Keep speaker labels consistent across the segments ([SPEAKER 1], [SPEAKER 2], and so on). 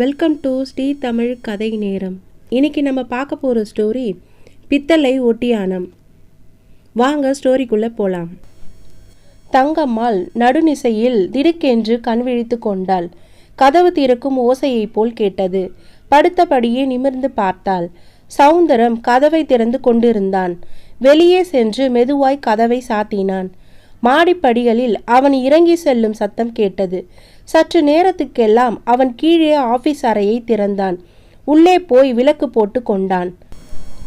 [SPEAKER 1] Welcome to Sri Tamil கதை நேரம். இன்னைக்கு நம்ம பார்க்க போகிற ஸ்டோரி பித்தளை ஒட்டியானம் வாங்க ஸ்டோரிக்குள்ளே போகலாம் தங்கம்மாள் நடுநிசையில் திடுக்கென்று கண் விழித்து கொண்டாள். கதவு திறக்கும் ஓசையைப் போல் கேட்டது. படுத்தபடியே நிமிர்ந்து பார்த்தாள். சவுந்தரம் கதவை திறந்து கொண்டிருந்தான். வெளியே சென்று மெதுவாய் கதவை சாத்தினான். மாடிப்படிகளில் அவன் இறங்கி செல்லும் சத்தம் கேட்டது. சற்று நேரத்துக்கெல்லாம் அவன் கீழே ஆபீஸ் அறையை திறந்தான். உள்ளே போய் விளக்கு போட்டு கொண்டான்.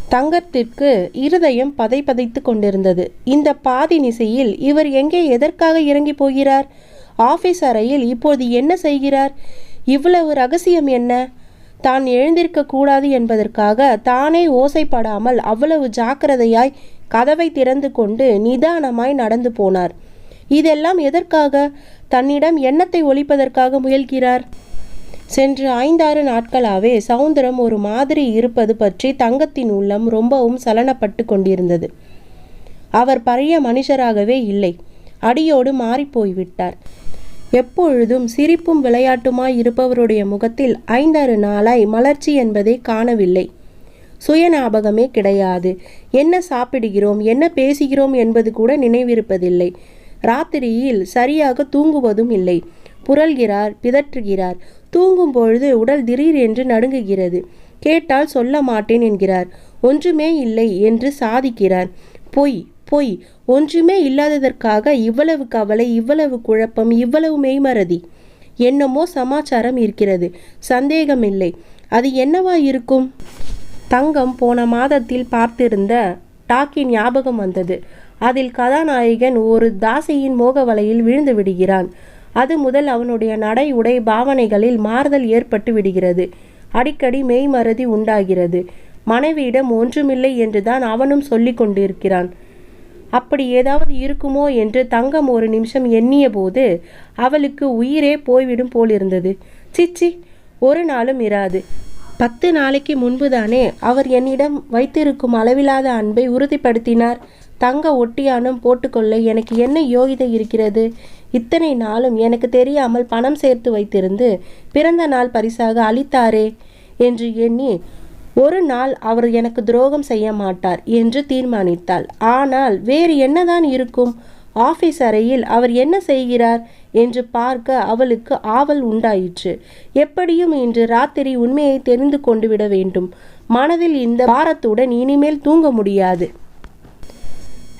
[SPEAKER 1] தங்கத்திற்கு இருதயம் பதை பதைத்து கொண்டிருந்தது. இந்த பாதி நிசையில் இவர் எங்கே எதற்காக இறங்கி போகிறார்? ஆபீஸ் அறையில் இப்போது என்ன செய்கிறார்? இவ்வளவு ரகசியம் என்ன? தான் எழுந்திருக்க கூடாது என்பதற்காக தானே ஓசைப்படாமல் அவ்வளவு ஜாக்கிரதையாய் கதவை திறந்து கொண்டு நிதானமாய் நடந்து போனார். இதெல்லாம் எதற்காக? தன்னிடம் எண்ணத்தை ஒழிப்பதற்காக முயல்கிறார். சென்று ஐந்தாறு நாட்களாவே சவுந்தரம் ஒரு மாதிரி இருப்பது பற்றி தங்கத்தின் உள்ளம் ரொம்பவும் சலனப்பட்டு கொண்டிருந்தது. அவர் பழைய மனுஷராகவே இல்லை. அடியோடு மாறிப்போய்விட்டார் எப்பொழுதும் சிரிப்பும் விளையாட்டுமாய் இருப்பவருடைய முகத்தில் ஐந்தாறு நாளாய் மலர்ச்சி என்பதை காணவில்லை. சுயநாபகமே கிடையாது. என்ன சாப்பிடுகிறோம்? என்ன பேசுகிறோம்? என்பது கூட நினைவிருப்பதில்லை. ராத்திரியில் சரியாக தூங்குவதும் இல்லை. புரள்கிறார் பிதற்றுகிறார். தூங்கும் பொழுது உடல் திடீர் என்று நடுங்குகிறது. கேட்டால் சொல்ல மாட்டேன் என்கிறார். ஒன்றுமே இல்லை என்று சாதிக்கிறார். பொய் பொய். ஒன்றுமே இல்லாததற்காக இவ்வளவு கவலை இவ்வளவு குழப்பம் இவ்வளவு மெய்மறதி. என்னமோ சமாச்சாரம் இருக்கிறது. சந்தேகமில்லை. அது என்னவா இருக்கும்? தங்கம் போன மாதத்தில் பார்த்திருந்த டாக்கின் ஞாபகம் வந்தது. அதில் கதாநாயகன் ஒரு தாசியின் மோக வலையில் விழுந்து விடுகிறான். அது முதல் அவனுடைய நடை உடை பாவனைகளில் மாறுதல் ஏற்பட்டு விடுகிறது. அடிக்கடி மெய்மறதி உண்டாகிறது. மனைவியிடம் ஒன்றுமில்லை என்றுதான் அவனும் சொல்லி கொண்டிருக்கிறான். அப்படி ஏதாவது இருக்குமோ? என்று தங்கம் ஒரு நிமிஷம் எண்ணிய போது அவளுக்கு உயிரே போய்விடும் போலிருந்தது. சிச்சி ஒரு நாளும் இராது. பத்து நாளைக்கு முன்புதானே அவர் என்னிடம் வைத்திருக்கும் அளவிலாத அன்பை உறுதிப்படுத்தினார். தங்க ஒட்டியானம் போட்டுக்கொள்ள எனக்கு என்ன யோகிதை இருக்கிறது? இத்தனை நாளும் எனக்கு தெரியாமல் பணம் சேர்த்து வைத்திருந்து பிறந்த நாள் பரிசாக அளித்தாரே என்று எண்ணி ஒரு நாள் அவர் எனக்கு துரோகம் செய்ய மாட்டார் என்று தீர்மானித்தாள். ஆனால் வேறு என்னதான் இருக்கும்? ஆபீஸ் அறையில் அவர் என்ன செய்கிறார்? என்று பார்க்க அவளுக்கு ஆவல் உண்டாயிற்று. எப்படியும் இன்று ராத்திரி உண்மையை தெரிந்து கொண்டு விட வேண்டும். மனதில் இந்த வாரத்துடன் இனிமேல் தூங்க முடியாது.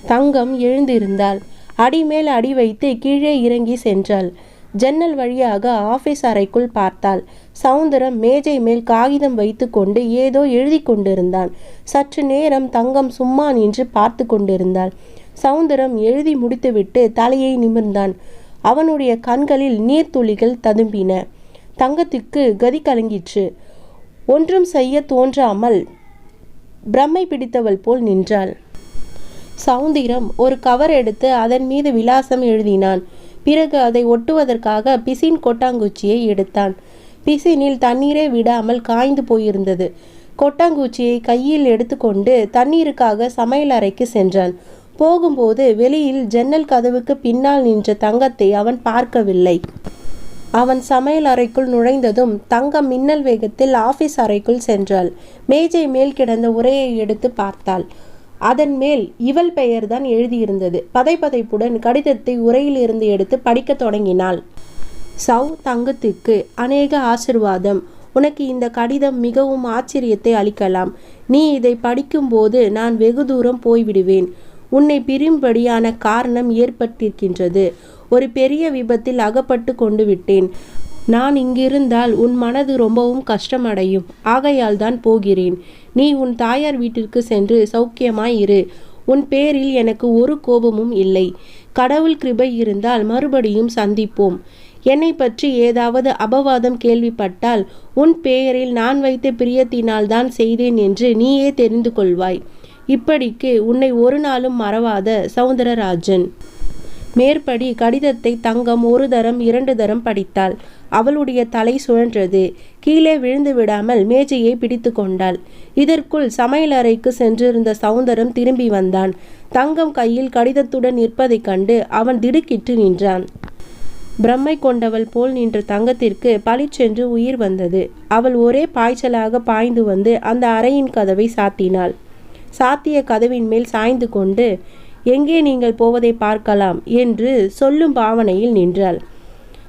[SPEAKER 1] தங்கம் எழுந்திருந்தாள். அடிமேல் அடி வைத்து கீழே இறங்கி சென்றாள். ஜன்னல் வழியாக ஆபீஸ் அறைக்குள் பார்த்தாள். சவுந்தரம் மேஜை மேல் காகிதம் வைத்துக்கொண்டு ஏதோ எழுதி கொண்டிருந்தான். சற்று நேரம் தங்கம் சும்மா நின்று பார்த்து கொண்டிருந்தாள். சவுந்தரம் எழுதி முடித்துவிட்டு தலையை நிமிர்ந்தான். அவனுடைய கண்களில் நீர்த்துளிகள் ததும்பின. தங்கத்துக்கு கதி கலங்கிற்று. ஒன்றும் செய்ய தோன்றாமல் பிரம்மை பிடித்தவள் போல் நின்றாள். சவுந்திரம் ஒரு கவர் எடுத்து அதன் மீது விலாசம் எழுதினான். பிறகு அதை ஒட்டுவதற்காக பிசின் கொட்டாங்குச்சியை எடுத்தான். பிசினில் தண்ணீரே விடாமல் காய்ந்து போயிருந்தது. கொட்டாங்குச்சியை கையில் எடுத்துக்கொண்டு தண்ணீருக்காக சமையல் அறைக்கு சென்றான். போகும்போது வெளியில் ஜன்னல் கதவுக்கு பின்னால் நின்ற தங்கத்தை அவன் பார்க்கவில்லை. அவன் சமையல் அறைக்குள் நுழைந்ததும் தங்கம் மின்னல் வேகத்தில் ஆபீஸ் அறைக்குள் சென்றாள். மேஜை மேல் கிடந்த உரையை எடுத்து பார்த்தாள். அதன் மேல் இவள் பெயர்தான் எழுதியிருந்தது. பதைப்பதைப்புடன் கடிதத்தை உரையிலிருந்து எடுத்து படிக்கத் தொடங்கினாள். சௌ தங்கத்துக்கு அநேக ஆசிர்வாதம். உனக்கு இந்த கடிதம் மிகவும் ஆச்சரியத்தை அளிக்கலாம். நீ இதை படிக்கும்போது நான் வெகு தூரம் போய்விடுவேன். உன்னை பிரியும்படியான காரணம் ஏற்பட்டிருக்கின்றது. ஒரு பெரிய விபத்தில் அகப்பட்டு கொண்டு விட்டேன். நான் இங்கிருந்தால் உன் மனது ரொம்பவும் கஷ்டமடையும். ஆகையால் தான் போகிறேன். நீ உன் தாயார் வீட்டிற்கு சென்று சௌக்கியமாய் இரு. உன் பேரில் எனக்கு ஒரு கோபமும் இல்லை. கடவுள் கிருபை இருந்தால் மறுபடியும் சந்திப்போம். என்னை பற்றி ஏதாவது அபவாதம் கேள்விப்பட்டால் உன் பெயரில் நான் வைத்த பிரியத்தினால் தான் செய்தேன் என்று நீயே தெரிந்து கொள்வாய். இப்படிக்கு உன்னை ஒரு நாளும் மறவாத சவுந்தரராஜன் மேற்படி கடிதத்தை தங்கம் ஒரு தரம் இரண்டு தரம் படித்தாள். அவளுடைய தலை சுழன்றது. கீழே விழுந்து விடாமல் மேஜையை பிடித்து கொண்டாள். இதற்குள் சமையலறைக்கு சென்றிருந்த சவுந்தரம் திரும்பி வந்தான். தங்கம் கையில் கடிதத்துடன் நிற்பதைக் கண்டு அவன் திடுக்கிட்டு நின்றான். பிரம்மை கொண்டவள் போல் நின்ற தங்கத்திற்கு பளிச்சென்று உயிர் வந்தது. அவள் ஒரே பாய்ச்சலாக பாய்ந்து வந்து அந்த அறையின் கதவை சாத்தினாள். சாத்திய கதவின் மேல் சாய்ந்து கொண்டு எங்கே நீங்கள் போவதை பார்க்கலாம் என்று சொல்லும் பாவனையில் நின்றாள்.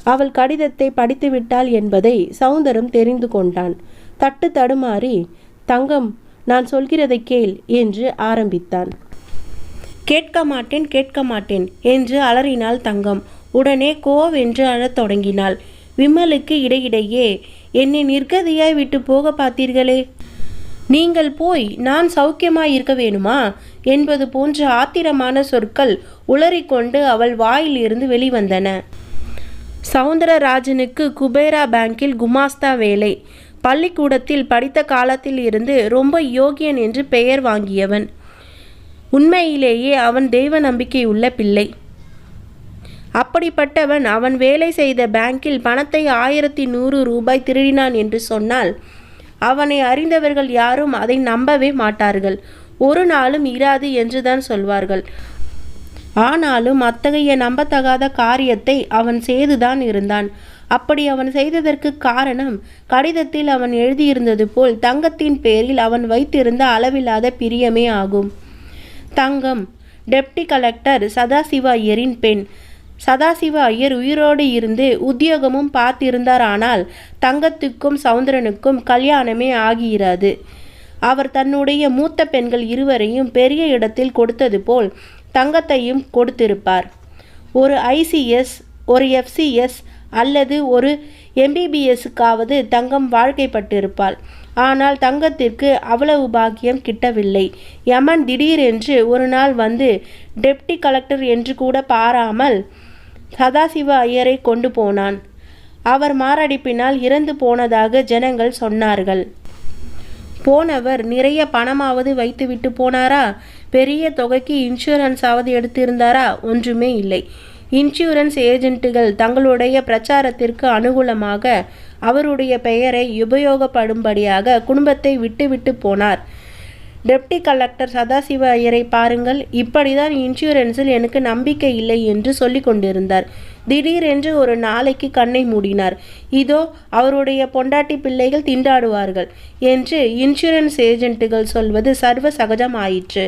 [SPEAKER 1] அவள் கடிதத்தை படித்துவிட்டாள் என்பதை சௌந்தரம் தெரிந்து கொண்டான். தட்டு தடுமாறி தங்கம் நான் சொல்கிறதை கேள் என்று ஆரம்பித்தான். கேட்க மாட்டேன் கேட்க மாட்டேன் என்று அலறினாள் தங்கம். உடனே கோவென்று அழத் தொடங்கினாள். விமலுக்கு இடையிடையே என்னை நிர்கதியாய் விட்டு போக பார்த்தீர்களே! நீங்கள் போய் நான் சௌக்கியமாய் இருக்க வேணுமா? என்பது போன்ற ஆத்திரமான சொற்கள் உளறிக்கொண்டு அவள் வாயிலிருந்து வெளிவந்தன. சவுந்தரராஜனுக்கு குபேரா பேங்கில் குமாஸ்தா வேலை. பள்ளிக்கூடத்தில் படித்த காலத்தில் இருந்து ரொம்ப யோகியன் என்று பெயர் வாங்கியவன். உண்மையிலேயே அவன் தெய்வ நம்பிக்கையுள்ள பிள்ளை. அப்படிப்பட்டவன் அவன் வேலை செய்த பேங்கில் பணத்தை ஆயிரத்தி நூறு ரூபாய் திருடினான் என்று சொன்னால் அவனை அறிந்தவர்கள் யாரும் அதை நம்பவே மாட்டார்கள். ஒரு நாளும் இராது என்றுதான் சொல்வார்கள். ஆனாலும் அத்தகைய நம்பத்தகாத காரியத்தை அவன் செய்துதான் இருந்தான். அப்படி அவன் செய்ததற்கு காரணம் கடிதத்தில் அவன் எழுதியிருந்தது போல் தங்கத்தின் பேரில் அவன் வைத்திருந்த அளவில்லாத பிரியமே ஆகும். தங்கம் டெப்டி கலெக்டர் சதாசிவ ஐயரின் பெண். சதாசிவ ஐயர் உயிரோடு இருந்து உத்தியோகமும் பார்த்திருந்தார் ஆனால் தங்கத்துக்கும் சவுந்தரனுக்கும் கல்யாணமே ஆகியிராது. அவர் தன்னுடைய மூத்த பெண்கள் இருவரையும் பெரிய இடத்தில் கொடுத்தது போல் தங்கத்தையும் கொடுத்திருப்பார். ஒரு ஐசிஎஸ் ஒரு எஃப்சிஎஸ் அல்லது ஒரு எம்பிபிஎஸ்க்காவது தங்கம் வாழ்க்கைப்பட்டிருப்பாள். ஆனால் தங்கத்திற்கு அவ்வளவு பாக்கியம் கிட்டவில்லை. யமன் திடீரென்று ஒரு நாள் வந்து டெப்டி கலெக்டர் என்று கூட பாராமல் சதாசிவ ஐயரை கொண்டு போனான். அவர் மாரடைப்பினால் இறந்து போனதாக ஜனங்கள் சொன்னார்கள். போனவர் நிறைய பணமாவது வைத்துவிட்டு போனாரா? பெரிய தொகைக்கு இன்சூரன்ஸாவது எடுத்திருந்தாரா? ஒன்றுமே இல்லை. இன்சூரன்ஸ் ஏஜென்ட்டுகள் தங்களுடைய பிரச்சாரத்திற்கு அனுகூலமாக அவருடைய பெயரை உபயோகப்படும்படியாக குடும்பத்தை விட்டுவிட்டு போனார். டெப்டி கலெக்டர் சதாசிவ ஐயரை பாருங்கள். இப்படிதான் இன்சூரன்ஸில் எனக்கு நம்பிக்கை இல்லை என்று சொல்லி கொண்டிருந்தார். திடீரென்று ஒரு நாளைக்கு கண்ணை மூடினார். இதோ அவருடைய பொண்டாட்டி பிள்ளைகள் திண்டாடுவார்கள் என்று இன்சூரன்ஸ் ஏஜென்ட்டுகள் சொல்வது சர்வ சகஜம் ஆயிற்று.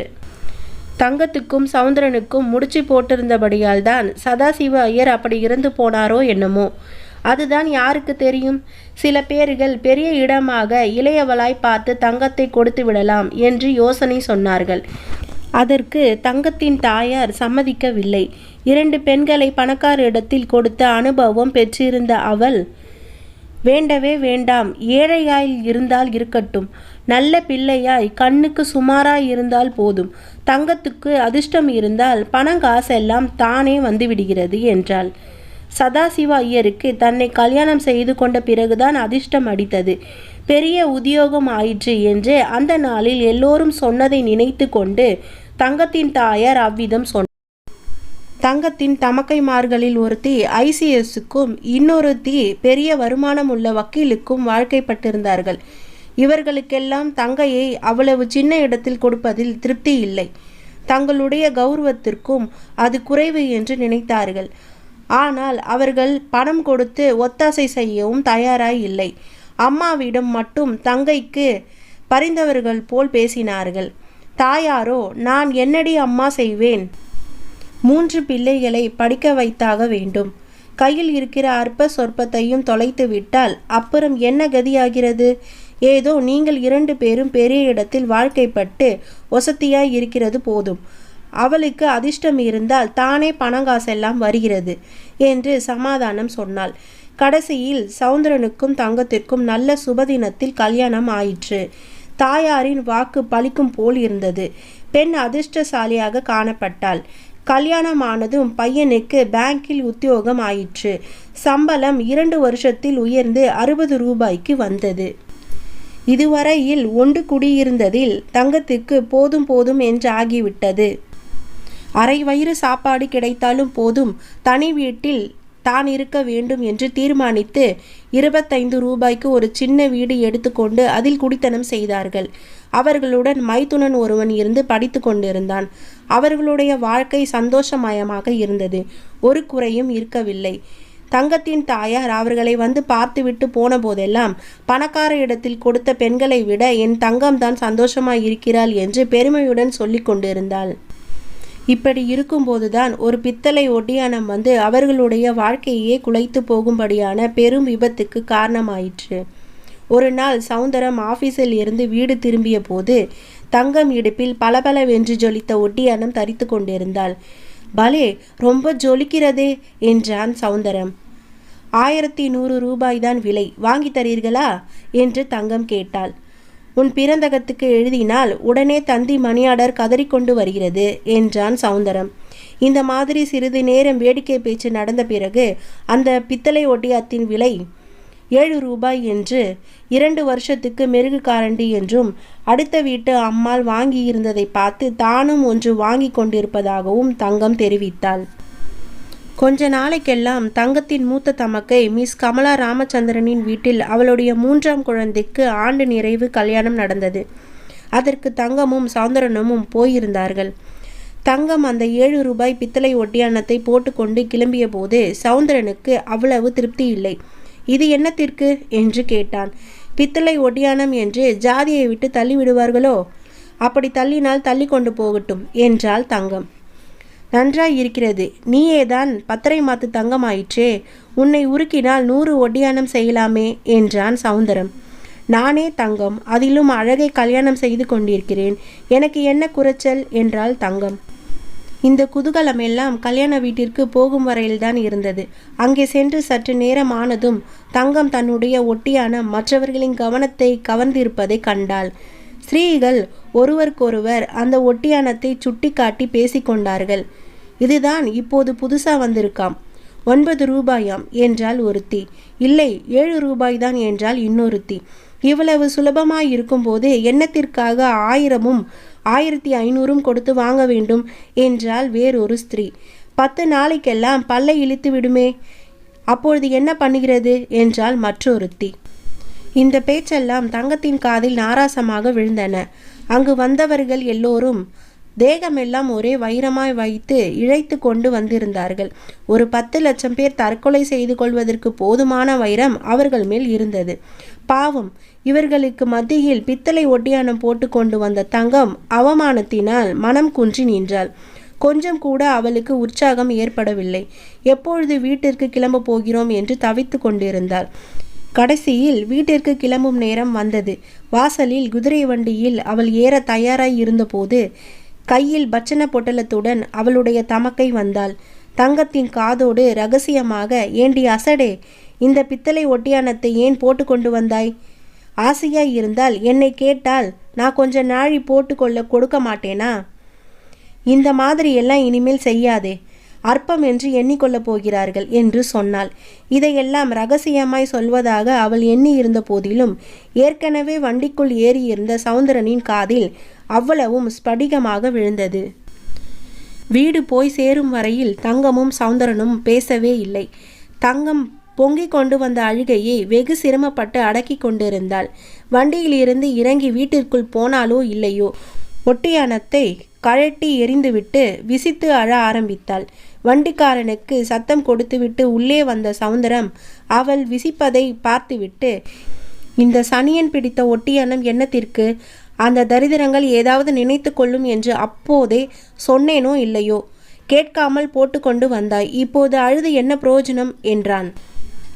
[SPEAKER 1] தங்கத்துக்கும் சவுந்தரனுக்கும் முடிச்சு போட்டிருந்தபடியால் தான் சதாசிவ ஐயர் அப்படி இறந்து போனாரோ என்னமோ. அதுதான் யாருக்கு தெரியும்? சில பேர்கள் பெரிய இடமாக இளையவளாய் பார்த்து தங்கத்தை கொடுத்து விடலாம் என்று யோசனை சொன்னார்கள். அதற்கு தங்கத்தின் தாயார் சம்மதிக்கவில்லை. இரண்டு பெண்களை பணக்கார இடத்தில் கொடுத்த அனுபவம் பெற்றிருந்த அவள் வேண்டவே வேண்டாம் ஏழையாய் இருந்தால் இருக்கட்டும். நல்ல பிள்ளையாய் கண்ணுக்கு சுமாராய் இருந்தால் போதும். தங்கத்துக்கு அதிர்ஷ்டம் இருந்தால் பணங்காசெல்லாம் தானே வந்துவிடுகிறது என்றாள். சதாசிவ ஐயருக்கு தன்னை கல்யாணம் செய்து கொண்ட பிறகுதான் அதிர்ஷ்டம் அடித்தது. பெரிய உத்தியோகம் ஆயிற்று என்று அந்த நாளில் எல்லோரும் சொன்னதை நினைத்து கொண்டு தங்கத்தின் தாயார் அவ்விதம் சொன்னார் தங்கத்தின் தமக்கைமார்களில் ஒருத்தி ஐசிஎஸ்ஸுக்கும் இன்னொருத்தி பெரிய வருமானம் உள்ள வக்கீலுக்கும் வாழ்க்கைப்பட்டிருந்தார்கள். இவர்களுக்கெல்லாம் தங்கையை அவ்வளவு சின்ன இடத்தில் கொடுப்பதில் திருப்தி இல்லை. தங்களுடைய கௌரவத்திற்கும் அது குறைவு என்று நினைத்தார்கள். ஆனால் அவர்கள் பணம் கொடுத்து ஒத்தாசை செய்யவும் தயாராய் இல்லை. அம்மாவிடம் மட்டும் தங்கைக்கு பரிந்தவர்கள் போல் பேசினார்கள். தாயாரோ நான் என்னடி அம்மா செய்வேன்? மூன்று பிள்ளைகளை படிக்க வைத்தாக வேண்டும். கையில் இருக்கிற அற்ப சொற்பத்தையும் தொலைத்து விட்டால் அப்புறம் என்ன கதியாகிறது? ஏதோ நீங்கள் இரண்டு பேரும் பெரிய இடத்தில் வாழ்க்கைப்பட்டு ஒசத்தியாய் இருக்கிறது போதும். அவளுக்கு அதிர்ஷ்டம் இருந்தால் தானே பணங்காசெல்லாம் வருகிறது என்று சமாதானம் சொன்னாள். கடைசியில் சவுந்தரனுக்கும் தங்கத்திற்கும் நல்ல சுபதினத்தில் கல்யாணம் ஆயிற்று. தாயாரின் வாக்கு பலிக்கும் போல் இருந்தது. பெண் அதிர்ஷ்டசாலியாக காணப்பட்டாள். கல்யாணமானதும் பையனுக்கு பேங்கில் உத்தியோகம் ஆயிற்று. சம்பளம் இரண்டு வருஷத்தில் உயர்ந்து அறுபது ரூபாய்க்கு வந்தது. இதுவரையில் ஒன்று குடியிருந்ததில் தங்கத்துக்கு போதும் போதும் என்று ஆகிவிட்டது. அரை வயிறு சாப்பாடு கிடைத்தாலும் போதும். தனி வீட்டில் தான் இருக்க வேண்டும் என்று தீர்மானித்து இருபத்தைந்து ரூபாய்க்கு ஒரு சின்ன வீடு எடுத்துக்கொண்டு அதில் குடித்தனம் செய்தார்கள். அவர்களுடன் மைத்துனன் ஒருவன் இருந்து படித்து கொண்டிருந்தான். அவர்களுடைய வாழ்க்கை சந்தோஷமயமாக இருந்தது. ஒரு குறையும் இருக்கவில்லை. தங்கத்தின் தாயார் அவர்களை வந்து பார்த்துவிட்டு போன போதெல்லாம் பணக்கார இடத்தில் கொடுத்த பெண்களை விட என் தங்கம்தான் சந்தோஷமாய் இருக்கிறாள் என்று பெருமையுடன் சொல்லிக் கொண்டிருந்தாள். இப்படி இருக்கும்போதுதான் ஒரு பித்தளை ஒட்டியானம் வந்து அவர்களுடைய வாழ்க்கையே குலைத்து போகும்படியான பெரும் விபத்துக்கு காரணமாயிற்று. ஒரு நாள் சவுந்தரம் ஆபீஸில் இருந்து வீடு திரும்பிய போது தங்கம் இடுப்பில் பளபளவென்று ஜொலித்த ஒட்டியானம் தரித்து கொண்டிருந்தாள். பலே ரொம்ப ஜொலிக்கிறதே என்றான் சவுந்தரம். ஆயிரத்தி நூறு ரூபாய்தான் விலை வாங்கி தரீர்களா? என்று தங்கம் கேட்டாள். உன் பிறந்தகத்துக்கு எழுதினால் உடனே தந்தி மணியாடர் கதறிக்கொண்டு வருகிறது என்றான் சவுந்தரம். இந்த மாதிரி சிறிது நேரம் வேடிக்கை பேச்சு நடந்த பிறகு அந்த பித்தளை ஒட்டியாத்தின் விலை ஏழு ரூபாய் என்று இரண்டு வருஷத்துக்கு மெருகு காரண்டி என்றும் அடுத்த வீட்டு அம்மாள் வாங்கியிருந்ததை பார்த்து தானும் ஒன்று வாங்கி கொண்டிருப்பதாகவும் தங்கம் தெரிவித்தாள். கொஞ்ச நாளைக்கெல்லாம் தங்கத்தின் மூத்த தமக்கை மிஸ் கமலா ராமச்சந்திரனின் வீட்டில் அவளுடைய மூன்றாம் குழந்தைக்கு ஆண்டு நிறைவு கல்யாணம் நடந்தது. அதற்கு தங்கமும் சௌந்தரனமும் போயிருந்தார்கள். தங்கம் அந்த ஏழு ரூபாய் பித்தளை ஒட்டியானத்தை போட்டுக்கொண்டு கிளம்பிய போது சௌந்தரனுக்கு அவ்வளவு திருப்தி இல்லை. இது என்னத்திற்கு? என்று கேட்டான். பித்தளை ஒட்டியானம் என்று ஜாதியை விட்டு தள்ளிவிடுவார்களோ? அப்படி தள்ளினால் தள்ளி கொண்டு போகட்டும் என்றாள் தங்கம். நன்றாய் இருக்கிறது நீயேதான் பத்தரை மாத்து தங்கமாயிற்றே. உன்னை உருக்கினால் நூறு ஒட்டியானம் செய்யலாமே என்றான் சவுந்தரம். நானே தங்கம் அதிலும் அழகை கல்யாணம் செய்து கொண்டிருக்கிறேன். எனக்கு என்ன குறைச்சல்? என்றால் தங்கம். இந்த குதூகலம் எல்லாம் கல்யாண வீட்டிற்கு போகும் வரையில்தான் இருந்தது. அங்கே சென்று சற்று நேரம் ஆனதும் தங்கம் தன்னுடைய ஒட்டியான மற்றவர்களின் கவனத்தை கவர்ந்திருப்பதை கண்டாள். ஸ்திரீகள் ஒருவருக்கொருவர் அந்த ஒட்டியானத்தை சுட்டிக்காட்டி பேசிக்கொண்டார்கள் இதுதான் இப்போது புதுசா வந்திருக்காம். ஒன்பது ரூபாயாம் என்றால் ஒருத்தி. இல்லை ஏழு ரூபாய்தான் என்றால் இன்னொருத்தி. இவ்வளவு சுலபமாய் இருக்கும்போது எண்ணத்திற்காக ஆயிரமும் ஆயிரத்தி ஐநூறும் கொடுத்து வாங்க வேண்டும் என்றால் வேறொரு ஸ்திரீ. பத்து நாளைக்கெல்லாம் பல்லை இழுத்து விடுமே அப்பொழுது என்ன பண்ணுகிறது என்றால் மற்றொருத்தி. இந்த பேச்செல்லாம் தங்கத்தின் காதில் நாராசமாக விழுந்தன. அங்கு வந்தவர்கள் எல்லோரும் தேகமெல்லாம் ஒரே வைரமாய் வைத்து இழைத்து கொண்டு வந்திருந்தார்கள். ஒரு பத்து லட்சம் பேர் தற்கொலை செய்து கொள்வதற்கு போதுமான வைரம் அவர்கள் மேல் இருந்தது. பாவம் இவர்களுக்கு மத்தியில் பித்தளை ஒட்டியானம் போட்டு கொண்டு வந்த தங்கம் அவமானத்தினால் மனம் குன்றி நின்றாள். கொஞ்சம் கூட அவளுக்கு உற்சாகம் ஏற்படவில்லை. எப்பொழுது வீட்டிற்கு கிளம்ப போகிறோம்? என்று தவித்து கொண்டிருந்தாள். கடைசியில் வீட்டிற்கு கிளம்பும் நேரம் வந்தது. வாசலில் குதிரை வண்டியில் அவள் ஏற தயாராய் இருந்தபோது கையில் பச்சன பொட்டலத்துடன் அவளுடைய தமக்கை வந்தாள். தங்கத்தின் காதோடு ரகசியமாக ஏண்டி அசடே இந்த பித்தளை ஒட்டியானத்தை ஏன் போட்டு கொண்டு வந்தாய்? ஆசையாய் இருந்தால் என்னை கேட்டால் நான் கொஞ்சம் நாழி போட்டுக்கொள்ள கொடுக்க மாட்டேனா? இந்த மாதிரி எல்லாம் இனிமேல் செய்யாதே. அற்பம் என்று எண்ணிக்கொள்ளப் போகிறார்கள் என்று சொன்னாள். இதையெல்லாம் ரகசியமாய் சொல்வதாக அவள் எண்ணி இருந்த போதிலும் ஏற்கனவே வண்டிக்குள் ஏறியிருந்த சவுந்தரனின் காதில் அவ்வளவும் ஸ்படிகமாக விழுந்தது. வீடு போய் சேரும் வரையில் தங்கமும் சவுந்தரனும் பேசவே இல்லை. தங்கம் பொங்கிக் கொண்டு வந்த அழுகையை வெகு சிரமப்பட்டு அடக்கி கொண்டிருந்தாள். வண்டியிலிருந்து இறங்கி வீட்டிற்குள் போனாலோ இல்லையோ ஒட்டியானத்தை கழட்டி எரிந்துவிட்டு விசித்து அழ ஆரம்பித்தாள். வண்டிக்காரனுக்கு சத்தம் கொடுத்துவிட்டு உள்ளே வந்த சவுந்தரம் அவள் விசிப்பதை பார்த்துவிட்டு இந்த சனியன் பிடித்த ஒட்டியானம் என்னத்திற்கு? அந்த தரித்திரங்கள் ஏதாவது நினைத்து கொள்ளும் என்று அப்போதே சொன்னேனோ இல்லையோ? கேட்காமல் போட்டுக்கொண்டு வந்தாய். இப்போது அழுது என்ன பிரயோஜனம் என்றான்.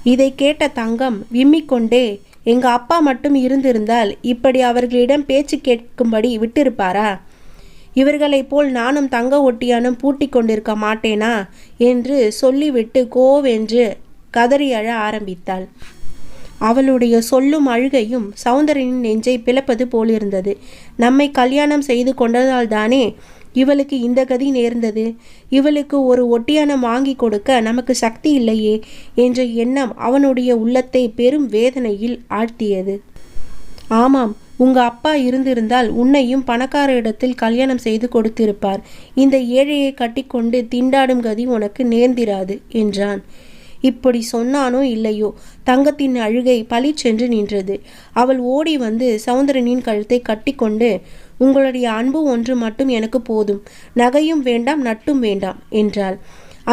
[SPEAKER 1] இதை கேட்ட தங்கம் விம்மிக்கொண்டே எங்க அப்பா மட்டும் இருந்திருந்தால் இப்படி அவர்களிடம் பேச்சு கேட்கும்படி விட்டிருப்பாரா? இவர்களைப் போல் நானும் தங்க ஒட்டியானும் பூட்டிக் கொண்டிருக்க மாட்டேனா? என்று சொல்லிவிட்டு கோவென்று கதறி அழ ஆரம்பித்தாள். அவளுடைய சொல்லும் அழுகையும் சௌந்தரனின் நெஞ்சை பிளப்பது போலிருந்தது. நம்மை கல்யாணம் செய்து கொண்டதால் தானே இவளுக்கு இந்த கதி நேர்ந்தது? இவளுக்கு ஒரு ஒட்டியானம் வாங்கி கொடுக்க நமக்கு சக்தி இல்லையே என்ற எண்ணம் அவனுடைய உள்ளத்தை பெரும் வேதனையில் ஆழ்த்தியது. ஆமாம் உங்க அப்பா இருந்திருந்தால் உன்னையும் பணக்கார இடத்தில் கல்யாணம் செய்து கொடுத்திருப்பார். இந்த ஏழையை கட்டிக்கொண்டு திண்டாடும் கதி உனக்கு நேர்ந்திராது என்றான். இப்படி சொன்னானோ இல்லையோ? தங்கத்தின் அழுகை பளிச்சென்று நின்றது. அவள் ஓடி வந்து சௌந்தரனின் கழுத்தை கட்டிக்கொண்டு உங்களுடைய அன்பு ஒன்று மட்டும் எனக்கு போதும். நகையும் வேண்டாம் நட்டும் வேண்டாம் என்றாள்.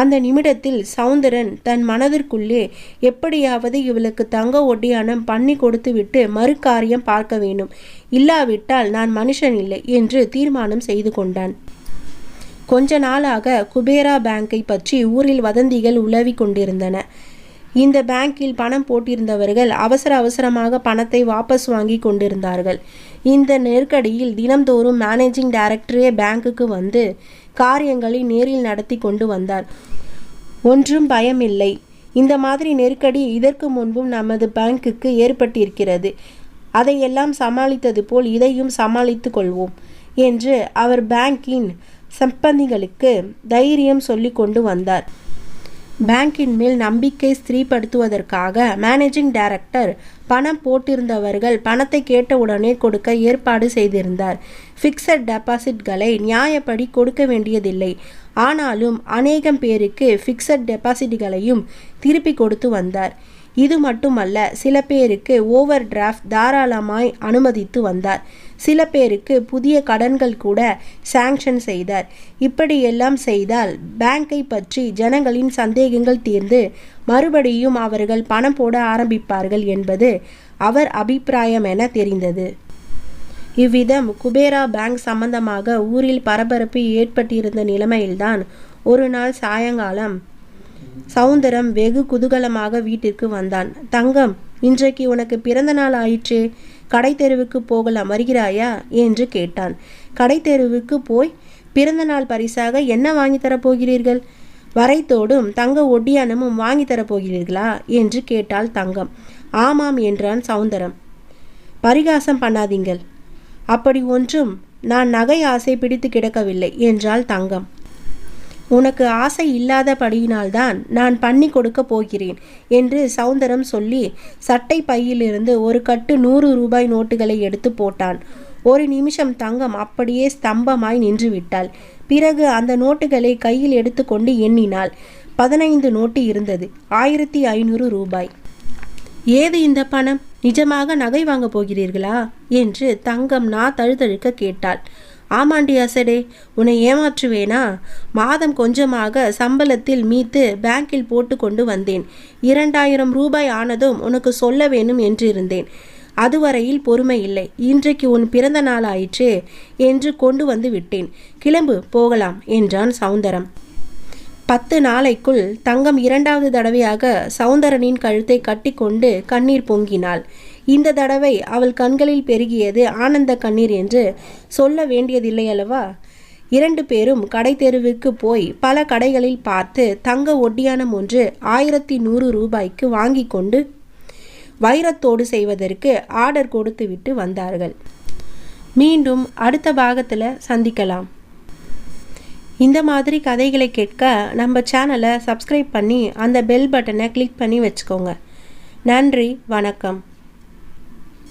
[SPEAKER 1] அந்த நிமிடத்தில் சவுந்தரன் தன் மனதிற்குள்ளே எப்படியாவது இவளுக்கு தங்க ஒட்டியானம் பண்ணி கொடுத்துவிட்டு மறுகாரியம் பார்க்க வேண்டும். இல்லாவிட்டால் நான் மனுஷன் இல்லை என்று தீர்மானம் செய்து கொண்டான். கொஞ்ச நாளாக குபேரா பேங்கை பற்றி ஊரில் வதந்திகள் உலவி கொண்டிருந்தன. இந்த பேங்கில் பணம் போட்டிருந்தவர்கள் அவசர அவசரமாக பணத்தை வாபஸ் வாங்கி கொண்டிருந்தார்கள். இந்த நெருக்கடியில் தினம்தோறும் மேனேஜிங் டைரக்டரே பேங்குக்கு வந்து காரியங்களை நேரில் நடத்தி கொண்டு வந்தார். ஒன்றும் பயமில்லை. இந்த மாதிரி நெருக்கடி இதற்கு முன்பும் நமது பேங்குக்கு ஏற்பட்டிருக்கிறது. அதையெல்லாம் சமாளித்தது போல் இதையும் சமாளித்து கொள்வோம் என்று அவர் பேங்கின் சம்பந்திகளுக்கு தைரியம் சொல்லி கொண்டு வந்தார். பேங்கின் மேல் நம்பிக்கை ஸ்திரீப்படுத்துவதற்காக மேனேஜிங் டைரக்டர் பணம் போட்டிருந்தவர்கள் பணத்தை கேட்டவுடனே கொடுக்க ஏற்பாடு செய்திருந்தார். ஃபிக்ஸட் டெபாசிட்களை நியாயப்படி கொடுக்க வேண்டியதில்லை. ஆனாலும் அநேகம் பேருக்கு ஃபிக்ஸட் டெபாசிட்களையும் திருப்பி கொடுத்து வந்தார். இது மட்டுமல்ல சில பேருக்கு ஓவர் டிராஃப்ட் தாராளமாய் அனுமதித்து வந்தார். சில பேருக்கு புதிய கடன்கள் கூட சாங்ஷன் செய்தார். இப்படியெல்லாம் செய்தால் பேங்கை பற்றி ஜனங்களின் சந்தேகங்கள் தீர்ந்து மறுபடியும் அவர்கள் பணம் போட ஆரம்பிப்பார்கள் என்பது அவர் அபிப்பிராயம் என தெரிந்தது. இவ்விதம் குபேரா பேங்க் சம்பந்தமாக ஊரில் பரபரப்பு ஏற்பட்டிருந்த நிலைமையில்தான் ஒரு நாள் சாயங்காலம் சவுந்தரம் வெகு குதூகலமாக வீட்டிற்கு வந்தான். தங்கம் இன்றைக்கு உனக்கு பிறந்த நாள் ஆயிற்றே கடை தெருவுக்கு போகலாம் வருகிறாயா என்று கேட்டான். கடை தெருவுக்கு போய் பிறந்த நாள் பரிசாக என்ன வாங்கி தரப்போகிறீர்கள் வரைத்தோடும் தங்க ஒட்டியானமும் வாங்கி தரப்போகிறீர்களா என்று கேட்டாள் தங்கம். ஆமாம் என்றான் சவுந்தரம். பரிகாசம் பண்ணாதீங்கள். அப்படி ஒன்றும் நான் நகை ஆசை பிடித்து கிடக்கவில்லை என்றாள் தங்கம். உனக்கு ஆசை இல்லாதபடியினால்தான் நான் பண்ணி கொடுக்க போகிறேன் என்று சவுந்தரம் சொல்லி சட்டை பையிலிருந்து ஒரு கட்டு நூறு ரூபாய் நோட்டுகளை எடுத்து போட்டான். ஒரு நிமிஷம் தங்கம் அப்படியே ஸ்தம்பமாய் நின்று விட்டாள் பிறகு அந்த நோட்டுகளை கையில் எடுத்துக்கொண்டு எண்ணினாள். பதினைந்து நோட்டு இருந்தது ஆயிரத்தி ஐநூறு ரூபாய். ஏது இந்த பணம்? நிஜமாக நகை வாங்க போகிறீர்களா? என்று தங்கம் நா தழுதழுக்க கேட்டாள். ஆமாண்டி அசடே உன்னை ஏமாற்றுவேனா? மாதம் கொஞ்சமாக சம்பளத்தில் மீத்து பேங்கில் போட்டு கொண்டு வந்தேன். இரண்டாயிரம் ரூபாய் ஆனதும் உனக்கு சொல்ல வேணும் என்றிருந்தேன். அதுவரையில் பொறுமை இல்லை. இன்றைக்கு உன் பிறந்த நாள் ஆயிற்றே என்று கொண்டு வந்து விட்டேன். கிளம்பு போகலாம் என்றான் சவுந்தரம். பத்து நாளைக்குள் தங்கம் இரண்டாவது தடவையாக சவுந்தரனின் கழுத்தை கட்டிக்கொண்டு கண்ணீர் பொங்கினாள். இந்த தடவை அவள் கண்களில் பெருகியது ஆனந்த கண்ணீர் என்று சொல்ல வேண்டியதில்லை அல்லவா? இரண்டு பேரும் கடை தெருவுக்கு போய் பல கடைகளில் பார்த்து தங்க ஒட்டியானம் ஒன்று ஆயிரத்தி நூறு ரூபாய்க்கு வாங்கி கொண்டு வைரத்தோடு செய்வதற்கு ஆர்டர் கொடுத்துவிட்டு வந்தார்கள். மீண்டும் அடுத்த பாகத்தில் சந்திக்கலாம். இந்த மாதிரி கதைகளை கேட்க நம்ம சேனலை சப்ஸ்கிரைப் பண்ணி அந்த பெல் பட்டனை கிளிக் பண்ணி வச்சுக்கோங்க. நன்றி வணக்கம்.